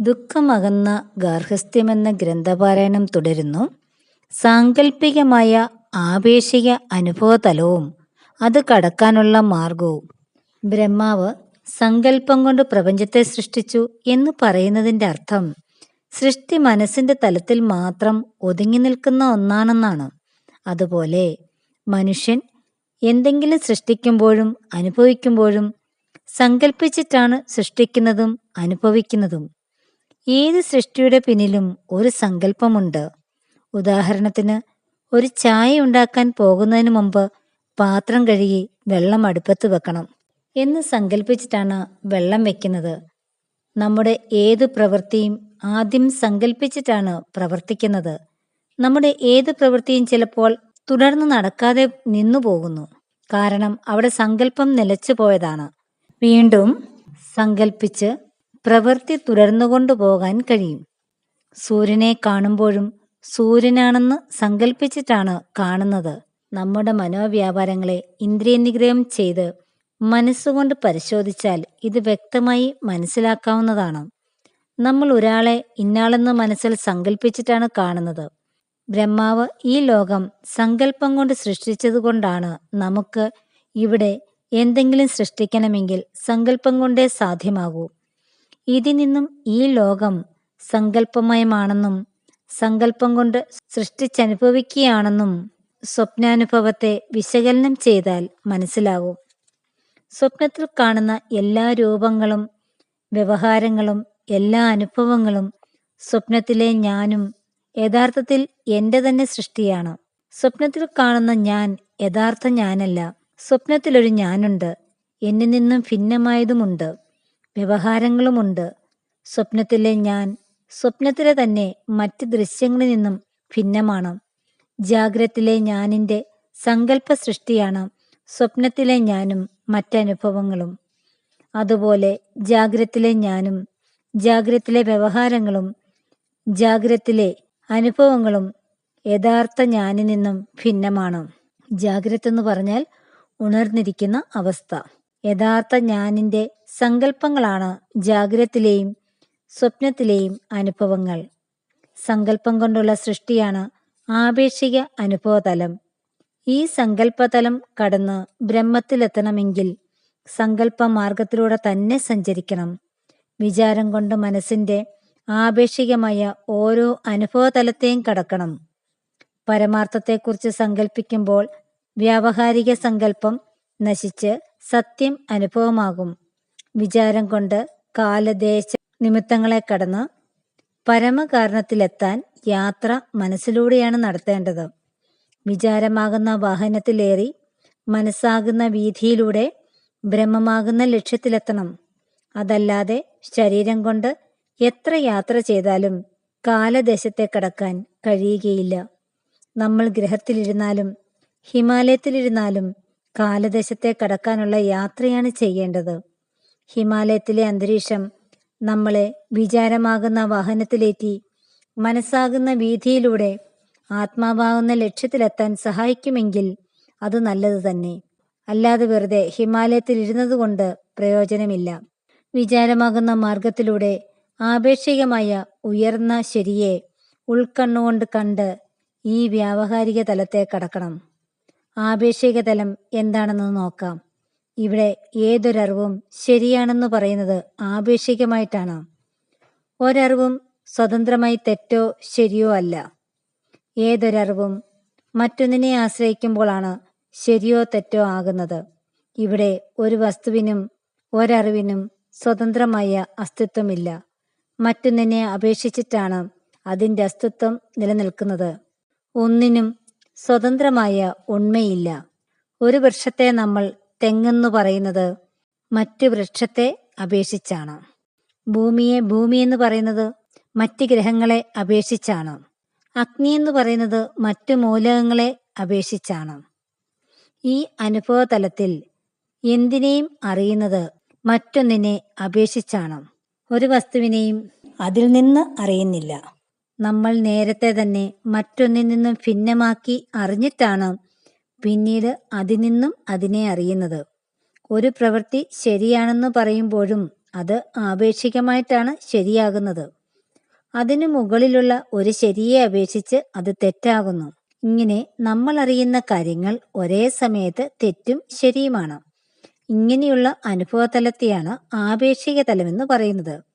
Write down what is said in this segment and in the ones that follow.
ദുഃഖമകന്ന ഗാർഹസ്ഥ്യമെന്ന ഗ്രന്ഥപാരായണം തുടരുന്നു. സാങ്കല്പികമായ ആപേക്ഷിക അനുഭവതലവും അത് കടക്കാനുള്ള മാർഗവും ബ്രഹ്മാവ് സങ്കല്പം കൊണ്ട് പ്രപഞ്ചത്തെ സൃഷ്ടിച്ചു എന്ന് പറയുന്നതിന്റെ അർത്ഥം സൃഷ്ടി മനസ്സിന്റെ തലത്തിൽ മാത്രം ഒതുങ്ങി നിൽക്കുന്ന ഒന്നാണെന്നാണ്. അതുപോലെ മനുഷ്യൻ എന്തെങ്കിലും സൃഷ്ടിക്കുമ്പോഴും അനുഭവിക്കുമ്പോഴും സങ്കല്പിച്ചിട്ടാണ് സൃഷ്ടിക്കുന്നതും അനുഭവിക്കുന്നതും. ഏത് സൃഷ്ടിയുടെ പിന്നിലും ഒരു സങ്കല്പമുണ്ട്. ഉദാഹരണത്തിന് ഒരു ചായ ഉണ്ടാക്കാൻ പോകുന്നതിന് മുമ്പ് പാത്രം കഴുകി വെള്ളം അടുപ്പത്ത് വെക്കണം എന്ന് സങ്കല്പിച്ചിട്ടാണ് വെള്ളം വെക്കുന്നത്. നമ്മുടെ ഏത് പ്രവൃത്തിയും ആദ്യം സങ്കല്പിച്ചിട്ടാണ് പ്രവർത്തിക്കുന്നത്. നമ്മുടെ ഏത് പ്രവൃത്തിയും ചിലപ്പോൾ തുടർന്ന് നടക്കാതെ നിന്നു പോകുന്നു കാരണം അവിടെ സങ്കല്പം നിലച്ചു പോയതാണ് വീണ്ടും സങ്കല്പിച്ച് പ്രവൃത്തി തുടർന്നുകൊണ്ടുപോകാൻ കഴിയും. സൂര്യനെ കാണുമ്പോഴും സൂര്യനാണെന്ന് സങ്കല്പിച്ചിട്ടാണ് കാണുന്നത്. നമ്മുടെ മനോവ്യാപാരങ്ങളെ ഇന്ദ്രിയ നിഗ്രഹം ചെയ്ത് മനസ്സുകൊണ്ട് പരിശോധിച്ചാൽ ഇത് വ്യക്തമായി മനസ്സിലാക്കാവുന്നതാണ്. നമ്മൾ ഒരാളെ ഇന്നാളെന്ന് മനസ്സിൽ സങ്കല്പിച്ചിട്ടാണ് കാണുന്നത്. ബ്രഹ്മാവ് ഈ ലോകം സങ്കല്പം കൊണ്ട് സൃഷ്ടിച്ചതുകൊണ്ടാണ് നമുക്ക് ഇവിടെ എന്തെങ്കിലും സൃഷ്ടിക്കണമെങ്കിൽ സങ്കല്പം കൊണ്ടേ സാധ്യമാകൂ. ഇതിൽ നിന്നും ഈ ലോകം സങ്കല്പമയമാണെന്നും സങ്കല്പം കൊണ്ട് സൃഷ്ടിച്ചനുഭവിക്കുകയാണെന്നും സ്വപ്നാനുഭവത്തെ വിശകലനം ചെയ്താൽ മനസ്സിലാകും സ്വപ്നത്തിൽ കാണുന്ന എല്ലാ രൂപങ്ങളും വ്യവഹാരങ്ങളും എല്ലാ അനുഭവങ്ങളും സ്വപ്നത്തിലെ ഞാനും യഥാർത്ഥത്തിൽ എന്റെ തന്നെ സൃഷ്ടിയാണ്. സ്വപ്നത്തിൽ കാണുന്ന ഞാൻ യഥാർത്ഥ ഞാനല്ല. സ്വപ്നത്തിലൊരു ഞാനുണ്ട്. എന്നിൽ നിന്നും ഭിന്നമായതുമുണ്ട്. വ്യവഹാരങ്ങളുമുണ്ട്. സ്വപ്നത്തിലെ ഞാൻ സ്വപ്നത്തിലെ തന്നെ മറ്റ് ദൃശ്യങ്ങളിൽ നിന്നും ഭിന്നമാണ്. ജാഗ്രത്തിലെ ഞാനിന്റെ സങ്കല്പ സൃഷ്ടിയാണ് സ്വപ്നത്തിലെ ഞാനും മറ്റനുഭവങ്ങളും. അതുപോലെ ജാഗ്രത്തിലെ ഞാനും ജാഗ്രത്തിലെ വ്യവഹാരങ്ങളും ജാഗ്രത്തിലെ അനുഭവങ്ങളും യഥാർത്ഥ ഞാനിൽ നിന്നും ഭിന്നമാണ്. ജാഗ്രത എന്ന് പറഞ്ഞാൽ ഉണർന്നിരിക്കുന്ന അവസ്ഥ. യഥാർത്ഥ ഞാനിന്റെ സങ്കല്പങ്ങളാണ് ജാഗ്രത്തിലെയും സ്വപ്നത്തിലെയും അനുഭവങ്ങൾ. സങ്കല്പം കൊണ്ടുള്ള സൃഷ്ടിയാണ് ആപേക്ഷിക അനുഭവതലം. ഈ സങ്കല്പതലം കടന്ന് ബ്രഹ്മത്തിലെത്തണമെങ്കിൽ സങ്കല്പ മാർഗത്തിലൂടെ തന്നെ സഞ്ചരിക്കണം. വിചാരം കൊണ്ട് മനസ്സിന്റെ ആപേക്ഷികമായ ഓരോ അനുഭവതലത്തെയും കടക്കണം. പരമാർത്ഥത്തെക്കുറിച്ച് സങ്കല്പിക്കുമ്പോൾ വ്യാവഹാരിക സങ്കല്പം നശിച്ച് സത്യം അനുഭവമാകും. വിചാരം കൊണ്ട് കാലദേശ നിമിത്തങ്ങളെ കടന്ന് പരമകാരണത്തിലെത്താൻ യാത്ര മനസ്സിലൂടെയാണ് നടത്തേണ്ടത്. വിചാരമാകുന്ന വാഹനത്തിലേറി മനസ്സാകുന്ന വീതിയിലൂടെ ബ്രഹ്മമാകുന്ന ലക്ഷ്യത്തിലെത്തണം. അതല്ലാതെ ശരീരം കൊണ്ട് എത്ര യാത്ര ചെയ്താലും കാലദേശത്തെ കടക്കാൻ കഴിയുകയില്ല. നമ്മൾ ഗ്രഹത്തിലിരുന്നാലും ഹിമാലയത്തിലിരുന്നാലും കാലദേശത്തെ കടക്കാനുള്ള യാത്രയാണ് ചെയ്യേണ്ടത്. ഹിമാലയത്തിലെ അന്തരീക്ഷം നമ്മളെ വിചാരമാകുന്ന വാഹനത്തിലേറ്റി മനസ്സാകുന്ന വീതിയിലൂടെ ആത്മാവാകുന്ന ലക്ഷ്യത്തിലെത്താൻ സഹായിക്കുമെങ്കിൽ അത് നല്ലത് തന്നെ. അല്ലാതെ വെറുതെ ഹിമാലയത്തിൽ ഇരുന്നത് കൊണ്ട് പ്രയോജനമില്ല. വിചാരമാകുന്ന മാർഗത്തിലൂടെ ആപേക്ഷികമായ ഉയർന്ന ശരിയെ ഉൾക്കണ്ണുകൊണ്ട് കണ്ട് ഈ വ്യാവഹാരിക തലത്തെ കടക്കണം. ആപേക്ഷിക തലം എന്താണെന്ന് നോക്കാം. ഇവിടെ ഏതൊരറിവും ശരിയാണെന്ന് പറയുന്നത് ആപേക്ഷികമായിട്ടാണ് ഒരറിവും സ്വതന്ത്രമായി തെറ്റോ ശരിയോ അല്ല. ഏതൊരറിവും മറ്റൊന്നിനെ ആശ്രയിക്കുമ്പോഴാണ് ശരിയോ തെറ്റോ ആകുന്നത്. ഇവിടെ ഒരു വസ്തുവിനും ഒരറിവിനും സ്വതന്ത്രമായ അസ്തിത്വമില്ല. മറ്റൊന്നിനെ അപേക്ഷിച്ചിട്ടാണ് അതിന്റെ അസ്തിത്വം നിലനിൽക്കുന്നത്. ഒന്നിനും സ്വതന്ത്രമായ ഉണ്മയില്ല. ഒരു വൃക്ഷത്തെ നമ്മൾ തെങ്ങെന്നു പറയുന്നത് മറ്റു വൃക്ഷത്തെ അപേക്ഷിച്ചാണ്. ഭൂമിയെ ഭൂമി എന്ന് പറയുന്നത് മറ്റ് ഗ്രഹങ്ങളെ അപേക്ഷിച്ചാണ്. അഗ്നി എന്ന് പറയുന്നത് മറ്റു മൂലകങ്ങളെ അപേക്ഷിച്ചാണ്. ഈ അനുഭവ തലത്തിൽ എന്തിനേയും അറിയുന്നത് മറ്റൊന്നിനെ അപേക്ഷിച്ചാണ്. ഒരു വസ്തുവിനെയും അതിൽ നിന്ന് അറിയുന്നില്ല. നമ്മൾ നേരത്തെ തന്നെ മറ്റൊന്നിൽ നിന്നും ഭിന്നമാക്കി അറിഞ്ഞിട്ടാണ് പിന്നീട് അതിൽ നിന്നും അതിനെ അറിയുന്നത്. ഒരു പ്രവൃത്തി ശരിയാണെന്ന് പറയുമ്പോഴും അത് ആപേക്ഷികമായിട്ടാണ് ശരിയാകുന്നത്. അതിനു മുകളിലുള്ള ഒരു ശരിയെ അപേക്ഷിച്ച് അത് തെറ്റാകുന്നു. ഇങ്ങനെ നമ്മൾ അറിയുന്ന കാര്യങ്ങൾ ഒരേ സമയത്ത് തെറ്റും ശരിയുമാണ്. ഇങ്ങനെയുള്ള അനുഭവതലത്തെയാണ് ആപേക്ഷിക തലമെന്ന് പറയുന്നത്.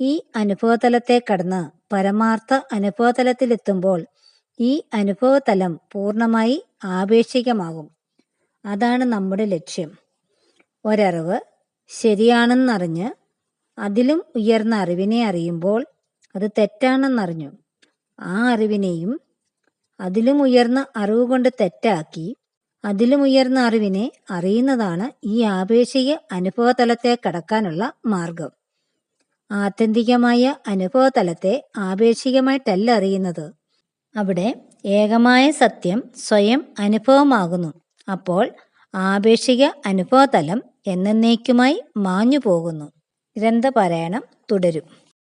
ഈ അനുഭവതലത്തെ കടന്ന് പരമാർത്ഥ അനുഭവതലത്തിലെത്തുമ്പോൾ ഈ അനുഭവതലം പൂർണമായി ആപേക്ഷികമാകും. അതാണ് നമ്മുടെ ലക്ഷ്യം. ഒരറിവ് ശരിയാണെന്നറിഞ്ഞ് അതിലും ഉയർന്ന അറിവിനെ അറിയുമ്പോൾ അത് തെറ്റാണെന്നറിഞ്ഞു. ആ അറിവിനെയും അതിലും ഉയർന്ന അറിവ് കൊണ്ട് തെറ്റാക്കി അതിലും ഉയർന്ന അറിവിനെ അറിയുന്നതാണ് ഈ ആപേക്ഷിക അനുഭവതലത്തെ കടക്കാനുള്ള മാർഗം. ആത്യന്തികമായ അനുഭവതലത്തെ ആപേക്ഷികമായിട്ടല്ല അറിയുന്നത്. അവിടെ ഏകമായ സത്യം സ്വയം അനുഭവമാകുന്നു. അപ്പോൾ ആപേക്ഷിക അനുഭവതലം എന്നേക്കുമായി മാഞ്ഞു പോകുന്നു ഗ്രന്ഥപാരായണം തുടരും.